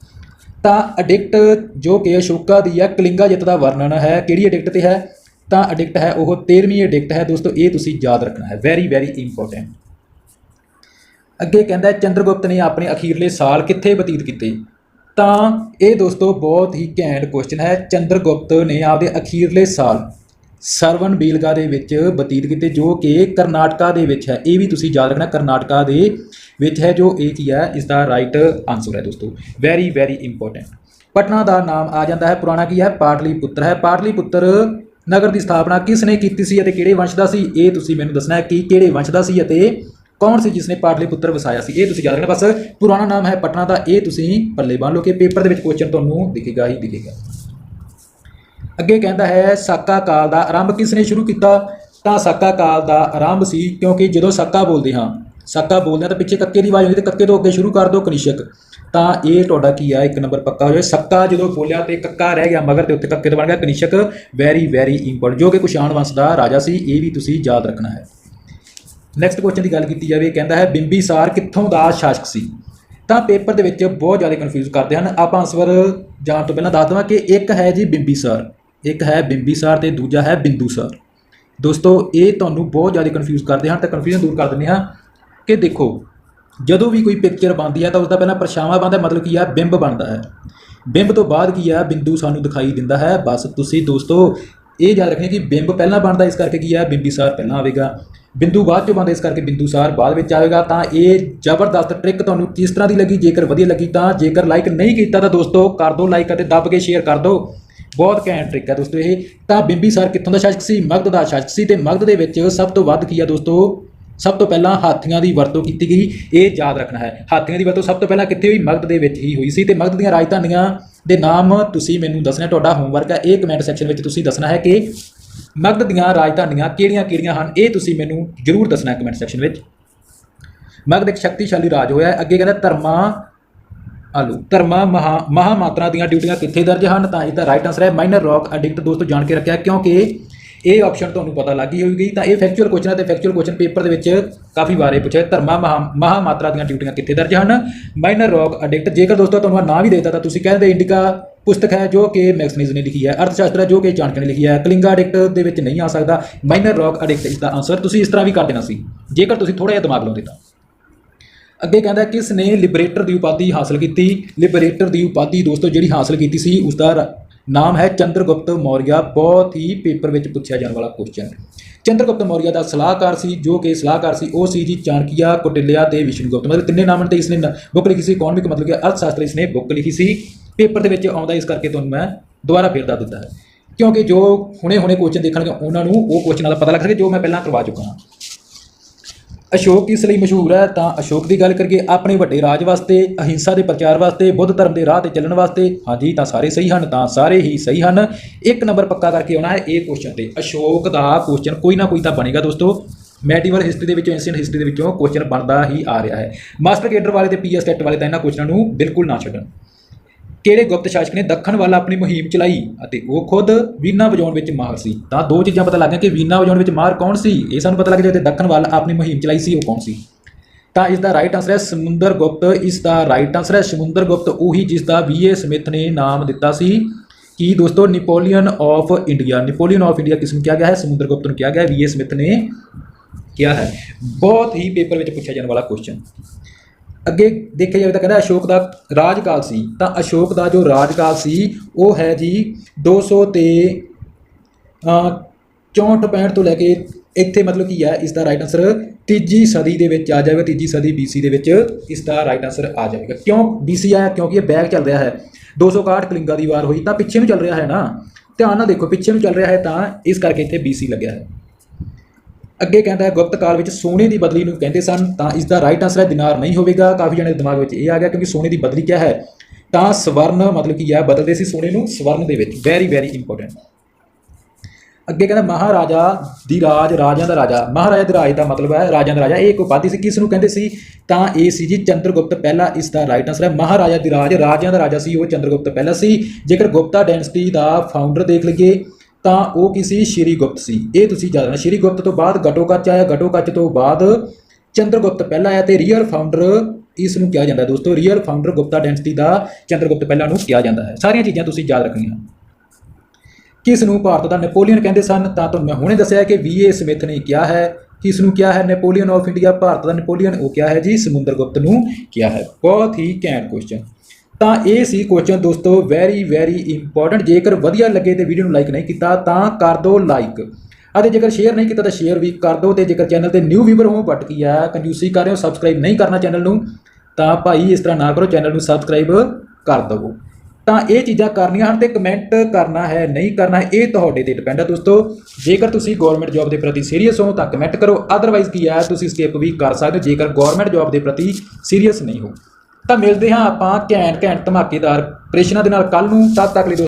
ਤਾਂ ਅਡਿਕਟ ਜੋ ਕਿ ਅਸ਼ੋਕਾ ਦੀ ਹੈ ਕਲਿੰਗਾ ਜਿੱਤ ਦਾ ਵਰਣਨ ਹੈ, ਕਿਹੜੀ ਅਡਿਕਟ ਤੇ ਹੈ? ਤਾਂ ਅਡਿਕਟ ਹੈ ਉਹ 13ਵੀਂ ਅਡਿਕਟ ਹੈ। ਦੋਸਤੋ, ਇਹ ਤੁਸੀਂ ਯਾਦ ਰੱਖਣਾ ਹੈ। ਵੈਰੀ ਵੈਰੀ ਇੰਪੋਰਟੈਂਟ ਅੱਗੇ ਕਹਿੰਦਾ ਚੰਦਰਗੁਪਤ ਨੇ ਆਪਣੇ ਅਖੀਰਲੇ ਸਾਲ ਕਿੱਥੇ ਬਤੀਤ ਕੀਤੇ? ਤਾਂ ਇਹ ਦੋਸਤੋ ਬਹੁਤ ਹੀ ਘੈਂਟ ਕੁਐਸਚਨ ਹੈ। ਚੰਦਰਗੁਪਤ ਨੇ ਆਪਦੇ ਅਖੀਰਲੇ ਸਾਲ ਸਰਵਨ ਬੇਲਗਾ ਦੇ ਵਿੱਚ ਬਤੀਤ ਕੀਤੇ, ਜੋ ਕਿ ਕਰਨਾਟਕਾ ਦੇ ਵਿੱਚ ਹੈ। ਇਹ ਵੀ ਤੁਸੀਂ ਯਾਦ ਰੱਖਣਾ, ਕਰਨਾਟਕਾ ਦੇ ਵਿੱਚ ਹੈ, ਜੋ ਇਹ ਕੀ ਹੈ, ਇਸ ਦਾ ਰਾਈਟ ਆਨਸਰ ਹੈ ਦੋਸਤੋ। ਵੈਰੀ ਵੈਰੀ ਇੰਪੋਰਟੈਂਟ ਪਟਨਾ ਦਾ ਨਾਮ ਆ ਜਾਂਦਾ ਹੈ, ਪੁਰਾਣਾ ਕੀ ਹੈ? ਪਾਟਲੀਪੁੱਤਰ ਹੈ। ਪਾਟਲੀਪੁੱਤਰ ਨਗਰ ਦੀ ਸਥਾਪਨਾ ਕਿਸ ਨੇ ਕੀਤੀ ਸੀ ਅਤੇ ਕਿਹੜੇ ਵੰਸ਼ ਦਾ ਸੀ? ਇਹ ਤੁਸੀਂ ਮੈਨੂੰ ਦੱਸਣਾ ਹੈ ਕਿ ਕਿਹੜੇ ਵੰਸ਼ ਦਾ ਸੀ ਅਤੇ ਕੌਣ ਸੀ ਜਿਸ ਨੇ ਪਾਟਲੀਪੁੱਤਰ ਵਸਾਇਆ ਸੀ? ਇਹ ਤੁਸੀਂ ਯਾਦ ਰੱਖਣਾ ਬਸ, ਪੁਰਾਣਾ ਨਾਮ ਹੈ ਪਟਨਾ ਦਾ। ਇਹ ਤੁਸੀਂ ਪੱਲੇ ਬੰਨ ਲਓ ਕਿ ਪੇਪਰ ਦੇ ਵਿੱਚ ਕੁਐਸਚਨ ਤੁਹਾਨੂੰ ਦਿਖੇਗਾ ਹੀ ਦਿਖੇਗਾ। ਅੱਗੇ ਕਹਿੰਦਾ ਹੈ, ਸਾਕਾ ਕਾਲ ਦਾ ਆਰੰਭ ਕਿਸ ਨੇ ਸ਼ੁਰੂ ਕੀਤਾ? ਤਾਂ ਸਾਕਾ ਕਾਲ ਦਾ ਆਰੰਭ ਸੀ, ਕਿਉਂਕਿ ਜਦੋਂ ਸਾਕਾ ਬੋਲਦੇ ਹਾਂ, ਸਾਕਾ ਬੋਲਦੇ ਹਾਂ ਤਾਂ ਪਿੱਛੇ ਕੱਕੇ ਦੀ ਆਵਾਜ਼ ਹੁੰਦੀ ਤੇ ਕੱਕੇ ਤੋਂ ਅੱਗੇ ਸ਼ੁਰੂ ਕਰ ਦਿਓ ਕਨਿਸ਼ਕ। ਤਾਂ ਇਹ ਤੁਹਾਡਾ ਕੀ ਆ? ਇੱਕ ਨੰਬਰ ਪੱਕਾ ਹੋ ਜਾਵੇ। ਸੱਕਾ ਜਦੋਂ ਬੋਲਿਆ ਤੇ ਕੱਕਾ ਰਹਿ ਗਿਆ ਮਗਰ ਤੇ ਉੱਤੇ ਕੱਕੇ ਤੋਂ ਬਣ ਗਿਆ ਕਨਿਸ਼ਕ। ਵੈਰੀ ਵੈਰੀ ਇੰਪੋਰਟੈਂਟ ਜੋ ਕਿ ਕੁਸ਼ਾਣ ਵੰਸ਼ ਦਾ ਰਾਜਾ ਸੀ, ਇਹ ਵੀ ਤੁਸੀਂ ਯਾਦ ਰੱਖਣਾ ਹੈ। ਨੈਕਸਟ ਕੁਐਸਚਨ ਦੀ ਗੱਲ ਕੀਤੀ ਜਾਵੇ, ਕਹਿੰਦਾ ਹੈ ਬਿੰਬੀਸਾਰ ਕਿੱਥੋਂ ਦਾ ਸ਼ਾਸਕ ਸੀ? ਤਾਂ ਪੇਪਰ ਦੇ ਵਿੱਚ ਬਹੁਤ ਜ਼ਿਆਦਾ ਕਨਫਿਊਜ਼ ਕਰਦੇ ਹਨ। ਆਪਾਂ ਆਨਸਰ ਜਾਣ ਤੋਂ ਪਹਿਲਾਂ ਦੱਸ ਦਵਾਂ ਕਿ ਇੱਕ ਹੈ ਜੀ ਬਿੰਬੀਸਾਰ ਇੱਕ ਹੈ ਬਿੰਬੀਸਾਰ ਤੇ ਦੂਜਾ ਹੈ ਬਿੰਦੂਸਾਰ ਦੋਸਤੋ, ਇਹ ਤੁਹਾਨੂੰ ਬਹੁਤ ਜ਼ਿਆਦਾ ਕਨਫਿਊਜ਼ ਕਰਦੇ ਹਨ, ਤਾਂ ਕਨਫਿਊਜ਼ਨ ਦੂਰ ਕਰ ਦਿੰਦੇ ਹਾਂ ਕਿ ਦੇਖੋ, ਜਦੋਂ ਵੀ ਕੋਈ ਪਿਕਚਰ ਬਣਦੀ ਹੈ ਤਾਂ ਉਸ ਦਾ ਪਹਿਲਾਂ ਪਰਛਾਵਾਂ ਬਣਦਾ, ਮਤਲਬ ਕੀ ਆ, ਬਿੰਬ ਬਣਦਾ ਹੈ। ਬਿੰਬ ਤੋਂ ਬਾਅਦ ਕੀ ਹੈ ਬਿੰਦੂ ਸਾਨੂੰ ਦਿਖਾਈ ਦਿੰਦਾ ਹੈ। ਬਸ ਤੁਸੀਂ ਦੋਸਤੋ, ਇਹ ਯਾਦ ਰੱਖਣਾ ਕਿ ਬਿੰਬ ਪਹਿਲਾਂ ਬਣਦਾ, ਇਸ ਕਰਕੇ ਕੀ ਹੈ ਬਿੰਬੀਸਾਰ ਪਹਿਲਾਂ ਆਵੇਗਾ। ਬਿੰਦੂ ਬਾਅਦ ਚੋਂ ਬਣਦਾ, ਇਸ ਕਰਕੇ ਬਿੰਦੂਸਾਰ ਬਾਅਦ ਵਿੱਚ ਆਵੇਗਾ। ਤਾਂ ਇਹ ਜ਼ਬਰਦਸਤ ਟ੍ਰਿਕ ਤੁਹਾਨੂੰ ਕਿਸ ਤਰ੍ਹਾਂ ਦੀ ਲੱਗੀ? ਜੇਕਰ ਵਧੀਆ ਲੱਗੀ ਤਾਂ ਜੇਕਰ ਲਾਈਕ ਨਹੀਂ ਕੀਤਾ ਤਾਂ ਦੋਸਤੋ, ਕਰ ਦਿਓ ਲਾਈਕ ਅਤੇ ਦੱਬ ਕੇ ਸ਼ੇਅਰ ਕਰ ਦਿਓ। ਬਹੁਤ ਘੈਂਟ ਟ੍ਰਿਕ ਹੈ ਦੋਸਤੋ ਇਹ। ਤਾਂ ਬਿੰਬੀਸਾਰ ਕਿੱਥੋਂ ਦਾ ਸ਼ਾਸਕ ਸੀ? ਮਗਧ ਦਾ ਸ਼ਾਸਕ ਸੀ ਤੇ ਮਗਧ ਦੇ ਵਿੱਚ ਸਭ ਤੋਂ ਵੱਧ ਕੀ ਆ ਦੋਸਤੋ? ਸਭ ਤੋਂ ਪਹਿਲਾਂ ਹਾਥੀਆਂ ਦੀ ਵਰਤੋਂ ਕੀਤੀ ਗਈ। ਇਹ ਯਾਦ ਰੱਖਣਾ ਹੈ। ਹਾਥੀਆਂ ਦੀ ਵਰਤੋਂ ਸਭ ਤੋਂ ਪਹਿਲਾਂ ਕਿੱਥੇ ਹੋਈ? ਮਗਧ ਦੇ ਵਿੱਚ ਹੀ ਹੋਈ ਸੀ ਤੇ ਮਗਧ ਦੀਆਂ ਰਾਜਧਾਨੀਆਂ ਦੇ ਨਾਮ ਤੁਸੀਂ ਮੈਨੂੰ ਦੱਸਣਾ, ਤੁਹਾਡਾ ਹੋਮਵਰਕ ਹੈ। ਇਹ ਕਮੈਂਟ ਸੈਕਸ਼ਨ ਵਿੱਚ ਤੁਸੀਂ ਦੱਸਣਾ ਹੈ ਕਿ ਮਗਧ ਦੀਆਂ ਰਾਜਧਾਨੀਆਂ ਕਿਹੜੀਆਂ-ਕਿਹੜੀਆਂ ਹਨ? ਇਹ ਤੁਸੀਂ ਮੈਨੂੰ ਜ਼ਰੂਰ ਦੱਸਣਾ ਹੈ ਕਮੈਂਟ ਸੈਕਸ਼ਨ ਵਿੱਚ। ਮਗਧ ਇੱਕ ਸ਼ਕਤੀਸ਼ਾਲੀ ਰਾਜ ਹੋਇਆ ਅੱਗੇ ਕਹਿੰਦਾ ਧਰਮਾਂ ਆਲੂ। ਧਰਮਾ ਮਹਾ ਮਹਾਮਾਤਰਾ ਦੀਆਂ ਡਿਊਟੀਆਂ ਕਿੱਥੇ ਦਰਜ ਹਨ? ਤਾਂ ਇਹਦਾ ਰਾਈਟ ਆਨਸਰ ਹੈ ਮਾਈਨਰ ਰੌਕ ਐਡਿਕਟ ਦੋਸਤੋ ਜਾਣ ਕੇ ਰੱਖਿਆ, ਕਿਉਂਕਿ ਇਹ ਆਪਸ਼ਨ ਤੁਹਾਨੂੰ ਪਤਾ ਲੱਗ ਗਈ ਹੋਵੇਗੀ ਤਾਂ ਇਹ ਫੈਕਚੁਅਲ ਕੁਐਸਚਨ ਹੈ ਤੇ ਫੈਕਚੁਅਲ ਕੁਐਸਚਨ ਪੇਪਰ ਦੇ ਵਿੱਚ ਕਾਫੀ ਵਾਰੇ ਪੁੱਛਿਆ, ਧਰਮਾ ਮਹਾ ਮਹਾਮਾਤਰਾ ਦੀਆਂ ਡਿਊਟੀਆਂ ਕਿੱਥੇ ਦਰਜ ਹਨ? ਮਾਈਨਰ ਰੌਕ ਐਡਿਕਟ ਜੇਕਰ ਦੋਸਤੋ ਤੁਹਾਨੂੰ ਨਾਂ ਵੀ ਦੇਤਾ ਤਾਂ ਤੁਸੀਂ ਕਹਿੰਦੇ ਇੰਡੀਕਾ ਪੁਸਤਕ ਹੈ ਜੋ ਕਿ ਮੈਕਸਨੀਜ਼ ਨੇ ਲਿਖੀ ਹੈ ਅਰਥ ਸ਼ਾਸਤਰ ਹੈ ਜੋ ਕਿ ਚਾਣਕ ਨੇ ਲਿਖੀ ਹੈ। ਕਲਿੰਗਾ ਐਡਿਕਟ ਦੇ ਵਿੱਚ ਨਹੀਂ ਆ ਸਕਦਾ। ਮਾਈਨਰ ਰੌਕ ਐਡਿਕਟ ਇਸ ਦਾ ਆਨਸਰ ਤੁਸੀਂ ਇਸ ਤਰ੍ਹਾਂ ਵੀ ਕਰ ਦੇਣਾ ਸੀ। ਜੇਕਰ ਤੁਸੀਂ ਥੋੜਾ ਜਿਹਾ ਦਿਮਾਗ ਲਾਉਂਦੇ ਤਾਂ। ਅੱਗੇ ਕਹਿੰਦਾ ਕਿਸ ਨੇ ਲਿਬਰੇਟਰ ਦੀ ਉਪਾਧੀ ਹਾਸਲ ਕੀਤੀ। ਲਿਬਰੇਟਰ ਦੀ ਉਪਾਧੀ ਦੋਸਤੋ ਜਿਹੜੀ ਹਾਸਲ ਕੀਤੀ ਸੀ ਉਸ ਦਾ ਨਾਮ ਹੈ ਚੰਦਰਗੁਪਤ ਮੌਰੀਆ। ਬਹੁਤ ਹੀ ਪੇਪਰ ਵਿੱਚ ਪੁੱਛਿਆ ਜਾਣ ਵਾਲਾ ਕੁਐਸਚਨ ਚੰਦਰਗੁਪਤ ਮੌਰੀਆ ਦਾ ਸਲਾਹਕਾਰ ਸੀ, ਜੋ ਕਿ ਸਲਾਹਕਾਰ ਸੀ, ਉਹ ਸੀ ਜੀ ਚਾਣਕੀਆ ਕੋਟਿਲਿਆ ਤੇ ਵਿਸ਼ਨੂਗੁਪਤ ਮਤਲਬ ਤਿੰਨੇ ਨਾਮਾਂ ਤੇ ਇਸਨੇ ਬੁੱਕ ਲਿਖੀ ਸੀ ਇਕਨੋਮਿਕ ਮਤਲਬ ਕਿ ਅਰਥ ਸ਼ਾਸਤਰ ਇਸਨੇ ਬੁੱਕ ਲਿਖੀ ਸੀ। ਪੇਪਰ ਦੇ ਵਿੱਚ ਆਉਂਦਾ ਇਸ ਕਰਕੇ ਤੁਹਾਨੂੰ ਮੈਂ ਦੁਬਾਰਾ ਫੇਰ ਦੱਸ ਦਿੱਤਾ ਹੈ ਕਿਉਂਕਿ ਜੋ ਹੁਣੇ ਹੁਣੇ ਕੁਐਸਚਨ ਦੇਖਣਗੇ, ਉਹਨਾਂ ਨੂੰ ਉਹ ਕੁਐਸਚਨਾਂ ਦਾ ਪਤਾ ਲੱਗ ਸਕੇ ਜੋ ਮੈਂ ਪਹਿਲਾਂ ਕਰਵਾ ਚੁੱਕਾ ਹਾਂ। ਅਸ਼ੋਕ ਇਸ ਲਈ ਮਸ਼ਹੂਰ ਹੈ, ਤਾਂ ਅਸ਼ੋਕ ਦੀ ਗੱਲ ਕਰੀਏ, ਆਪਣੇ ਵੱਡੇ ਰਾਜ ਵਾਸਤੇ, ਅਹਿੰਸਾ ਦੇ ਪ੍ਰਚਾਰ ਵਾਸਤੇ, ਬੁੱਧ ਧਰਮ ਦੇ ਰਾਹ ਤੇ ਚੱਲਣ ਵਾਸਤੇ, ਹਾਂਜੀ, ਤਾਂ ਸਾਰੇ ਸਹੀ ਹਨ, ਤਾਂ ਸਾਰੇ ਹੀ ਸਹੀ ਹਨ। ਇੱਕ ਨੰਬਰ ਪੱਕਾ ਕਰਕੇ ਆਉਣਾ ਹੈ, ਇਹ ਕੁਐਸਚਨ ਤੇ। ਅਸ਼ੋਕ ਦਾ ਕੁਐਸਚਨ ਕੋਈ ਨਾ ਕੋਈ ਤਾਂ ਬਣੇਗਾ ਦੋਸਤੋ। ਮੈਡੀਵਲ ਹਿਸਟਰੀ ਦੇ ਵਿੱਚੋਂ ਐਂਸ਼ੀਅੰਟ ਹਿਸਟਰੀ ਦੇ ਵਿੱਚੋਂ ਕੁਐਸਚਨ ਬਣਦਾ ਹੀ ਆ ਰਿਹਾ ਹੈ। ਮਾਸਟਰ ਕੇਡਰ ਵਾਲੇ ਤੇ ਪੀਐਸ ਟੈਟ ਵਾਲੇ ਤਾਂ ਇਹਨਾਂ ਕੁਐਸਚਨਾਂ ਨੂੰ ਬਿਲਕੁਲ ਨਾ ਛੱਡਣ। ਕਿਹੜੇ ਗੁਪਤ ਸ਼ਾਸਕ ਨੇ ਦੱਖਣ ਵੱਲ ਆਪਣੀ ਮੁਹਿੰਮ ਚਲਾਈ ਅਤੇ ਉਹ ਖੁਦ ਵੀਨਾ ਵਜਾਉਣ ਵਿੱਚ ਮਾਹਰ ਸੀ? ਤਾਂ ਦੋ ਚੀਜ਼ਾਂ ਪਤਾ ਲੱਗ ਗਈਆਂ ਕਿ ਵੀਨਾ ਵਜਾਉਣ ਵਿੱਚ ਮਾਹਰ ਕੌਣ ਸੀ? ਇਹ ਸਾਨੂੰ ਪਤਾ ਲੱਗ ਜਾਏ ਤੇ ਦੱਖਣ ਵੱਲ ਆਪਣੀ ਮੁਹਿੰਮ ਚਲਾਈ ਸੀ, ਉਹ ਕੌਣ ਸੀ? ਤਾਂ ਇਸ ਦਾ ਰਾਈਟ ਆਨਸਰ ਹੈ ਸਮੁੰਦਰ ਗੁਪਤ। ਇਸ ਦਾ ਰਾਈਟ ਆਨਸਰ ਹੈ ਸਮੁੰਦਰ ਗੁਪਤ। ਉਹੀ ਜਿਸ ਦਾ ਵੀਏ ਸਮਿਥ ਨੇ ਨਾਮ ਦਿੱਤਾ ਸੀ। ਕਿ ਦੋਸਤੋ Napoleon of India Napoleon of India ਕਿਸ ਨੂੰ ਕਿਹਾ ਗਿਆ ਹੈ? ਸਮੁੰਦਰ ਗੁਪਤ ਨੂੰ ਕਿਹਾ ਗਿਆ ਹੈ। ਵੀਏ ਸਮਿਥ ਨੇ ਕਿਹਾ ਹੈ। ਬਹੁਤ ਹੀ ਪੇਪਰ ਵਿੱਚ ਪੁੱਛਿਆ ਜਾਣ ਵਾਲਾ ਕੁਐਸਚਨ ਅੱਗੇ ਦੇਖਿਆ ਜਾਵੇ ਤਾਂ ਕਹਿੰਦਾ ਅਸ਼ੋਕ ਦਾ ਰਾਜਕਾਲ ਸੀ, ਤਾਂ ਅਸ਼ੋਕ ਦਾ ਜੋ ਰਾਜਕਾਲ ਸੀ, ਉਹ ਹੈ ਜੀ 200 ਤੇ ਅ 64 65 ਤੋਂ ਲੈ ਕੇ ਇੱਥੇ ਮਤਲਬ ਕੀ ਹੈ, ਇਸ ਦਾ ਰਾਈਟ ਆਨਸਰ ਤੀਜੀ ਸਦੀ ਦੇ ਵਿੱਚ ਆ ਜਾਵੇਗਾ, ਤੀਜੀ ਸਦੀ BC ਦੇ ਵਿੱਚ ਇਸ ਦਾ ਰਾਈਟ ਆਨਸਰ ਆ ਜਾਵੇਗਾ। ਕਿਉਂ BC ਆਇਆ? ਕਿਉਂਕਿ ਇਹ ਬੈਕ ਚੱਲ ਰਿਹਾ ਹੈ। 261 ਕਲਿੰਗਾ ਦੀ ਵਾਰ ਹੋਈ, ਤਾਂ ਪਿੱਛੇ ਨੂੰ ਚੱਲ ਰਿਹਾ ਹੈ ਨਾ। ਧਿਆਨ ਨਾਲ ਦੇਖੋ, ਪਿੱਛੇ ਨੂੰ ਚੱਲ ਰਿਹਾ ਹੈ ਤਾਂ ਇਸ ਕਰਕੇ ਇੱਥੇ BC ਲੱਗਿਆ ਹੈ। ਅੱਗੇ ਕਹਿੰਦਾ ਹੈ, ਗੁਪਤ ਕਾਲ ਵਿੱਚ ਸੋਨੇ ਦੀ ਬਦਲੀ ਨੂੰ ਕਹਿੰਦੇ ਸਨ, ਤਾਂ ਇਸ ਦਾ ਰਾਈਟ ਆਨਸਰ ਹੈ, ਦਿਨਾਰ ਨਹੀਂ ਹੋਵੇਗਾ। ਕਾਫੀ ਜਣੇ ਦੇ ਦਿਮਾਗ ਵਿੱਚ ਇਹ ਆ ਗਿਆ ਕਿਉਂਕਿ ਸੋਨੇ ਦੀ ਬਦਲੀ ਕਿਆ ਹੈ? ਤਾਂ ਸਵਰਨ ਮਤਲਬ ਕੀ ਹੈ, ਬਦਲਦੇ ਸੀ ਸੋਨੇ ਨੂੰ ਸਵਰਨ ਦੇ ਵਿੱਚ। ਵੈਰੀ ਵੈਰੀ ਇੰਪੋਰਟੈਂਟ ਅੱਗੇ ਕਹਿੰਦਾ, ਮਹਾਰਾਜਾ ਦੀ ਰਾਜ, ਰਾਜਿਆਂ ਦਾ ਰਾਜਾ। ਮਹਾਰਾਜਾ ਦੇ ਰਾਜ ਦਾ ਮਤਲਬ ਹੈ, ਰਾਜਿਆਂ ਦਾ ਰਾਜਾ। ਇਹ ਇੱਕ ਉਪਾਧੀ ਸੀ, ਕਿਸ ਨੂੰ ਕਹਿੰਦੇ ਸੀ? ਤਾਂ ਇਹ ਸੀ ਜੀ ਚੰਦਰਗੁਪਤ। ਪਹਿਲਾ ਇਸ ਦਾ ਰਾਈਟ ਆਨਸਰ ਹੈ, ਮਹਾਰਾਜਾ ਦੀ ਰਾਜ, ਰਾਜਿਆਂ ਦਾ ਰਾਜਾ ਸੀ, ਉਹ ਚੰਦਰਗੁਪਤ ਪਹਿਲਾ ਸੀ। ਜੇਕਰ ਗੁਪਤਾ ਡਾਇਨਸਟੀ ਦਾ ਫਾਊਂਡਰ ਦੇਖ ਲਈਏ ਤਾਂ ਉਹ ਕੀ ਸੀ? ਸ਼੍ਰੀ ਗੁਪਤ ਸੀ। ਇਹ ਤੁਸੀਂ ਯਾਦ ਰੱਖਣਾ ਸ਼੍ਰੀ ਗੁਪਤ ਤੋਂ ਬਾਅਦ ਗਟੋਕੱਚ ਆਇਆ। ਗਟੋਕੱਚ ਤੋਂ ਬਾਅਦ ਚੰਦਰਗੁਪਤ ਪਹਿਲਾਂ ਆਇਆ ਤੇ ਰੀਅਲ ਫਾਊਂਡਰ ਇਸ ਨੂੰ ਕਿਹਾ ਜਾਂਦਾ ਹੈ। ਦੋਸਤੋ ਰੀਅਲ ਫਾਊਂਡਰ ਗੁਪਤਾ ਡਾਇਨਸਟੀ ਦਾ ਚੰਦਰਗੁਪਤ ਪਹਿਲਾ ਨੂੰ ਕਿਹਾ ਜਾਂਦਾ ਹੈ। ਸਾਰੀਆਂ ਚੀਜ਼ਾਂ ਤੁਸੀਂ ਯਾਦ ਰੱਖਣੀਆਂ। ਕਿਸ ਨੂੰ? ਭਾਰਤ ਦਾ ਨੈਪੋਲੀਅਨ ਕਹਿੰਦੇ ਸਨ। ਤਾਂ ਤੁਹਾਨੂੰ ਮੈਂ ਹੁਣੇ ਦੱਸਿਆ ਕਿ ਵੀਏ ਸਮਿਥ ਨੇ ਕਿਹਾ ਹੈ। ਕਿਸ ਨੂੰ ਕਿਹਾ ਹੈ? ਨੈਪੋਲੀਅਨ ਆਫ ਇੰਡੀਆ, ਭਾਰਤ ਦਾ ਨੈਪੋਲੀਅਨ। ਉਹ ਕਿਹਾ ਹੈ ਜੀ, ਸਮੁੰਦਰ ਗੁਪਤ ਨੂੰ ਕਿਹਾ ਹੈ। ਬਹੁਤ ਹੀ ਘੈਂਟ ਕੁਐਸਚਨ ਤਾਂ ਇਹ ਸੀ ਕੁਐਸਚਨ ਦੋਸਤੋ ਵੈਰੀ ਵੈਰੀ ਇੰਪੋਰਟੈਂਟ ਜੇਕਰ ਵਧੀਆ ਲੱਗੇ ਤੇ ਵੀਡੀਓ ਨੂੰ ਲਾਈਕ ਨਹੀਂ ਕੀਤਾ ਤਾਂ ਕਰ ਦਿਓ ਲਾਈਕ ਅਤੇ ਜੇਕਰ ਸ਼ੇਅਰ ਨਹੀਂ ਕੀਤਾ ਤਾਂ ਸ਼ੇਅਰ ਵੀ ਕਰ ਦਿਓ ਤੇ ਜੇਕਰ ਚੈਨਲ ਤੇ ਨਿਊ ਵੀਵਰ ਹੋ ਬਟ ਕੀ ਆ ਕੰਜੂਸੀ ਕਰ ਰਹੇ ਹੋ ਸਬਸਕ੍ਰਾਈਬ ਨਹੀਂ ਕਰਨਾ ਚੈਨਲ ਨੂੰ ਤਾਂ ਭਾਈ ਇਸ ਤਰ੍ਹਾਂ ਨਾ ਕਰੋ ਚੈਨਲ ਨੂੰ ਸਬਸਕ੍ਰਾਈਬ ਕਰ ਦਿਓ ਤਾਂ ਇਹ ਚੀਜ਼ਾਂ ਕਰਨੀਆਂ ਹਨ ਤੇ ਕਮੈਂਟ ਕਰਨਾ ਹੈ ਨਹੀਂ ਕਰਨਾ ਹੈ, ਇਹ ਤੁਹਾਡੇ ਤੇ ਡਿਪੈਂਡ ਹੈ ਦੋਸਤੋ। ਜੇਕਰ ਤੁਸੀਂ ਗਵਰਨਮੈਂਟ ਜੌਬ ਦੇ ਪ੍ਰਤੀ ਸੀਰੀਅਸ ਹੋ ਤਾਂ ਕਮੈਂਟ ਕਰੋ। ਅਦਰਵਾਈਜ਼ ਕੀ ਹੈ ਤੁਸੀਂ ਸਕਿਪ ਵੀ ਕਰ ਸਕਦੇ ਹੋ ਜੇਕਰ ਗਵਰਨਮੈਂਟ ਜੌਬ ਦੇ ਪ੍ਰਤੀ ਸੀਰੀਅਸ ਨਹੀਂ ਹੋ। ਤਾਂ ਮਿਲਦੇ ਹਾਂ ਆਪਾਂ ਘੈਂਟ ਘੈਂਟ ਧਮਾਕੇਦਾਰ ਪ੍ਰੇਸ਼ਨਾਂ ਦੇ ਨਾਲ ਕੱਲ ਨੂੰ, ਤਦ ਤੱਕ ਲਈ ਦੋਸਤੋ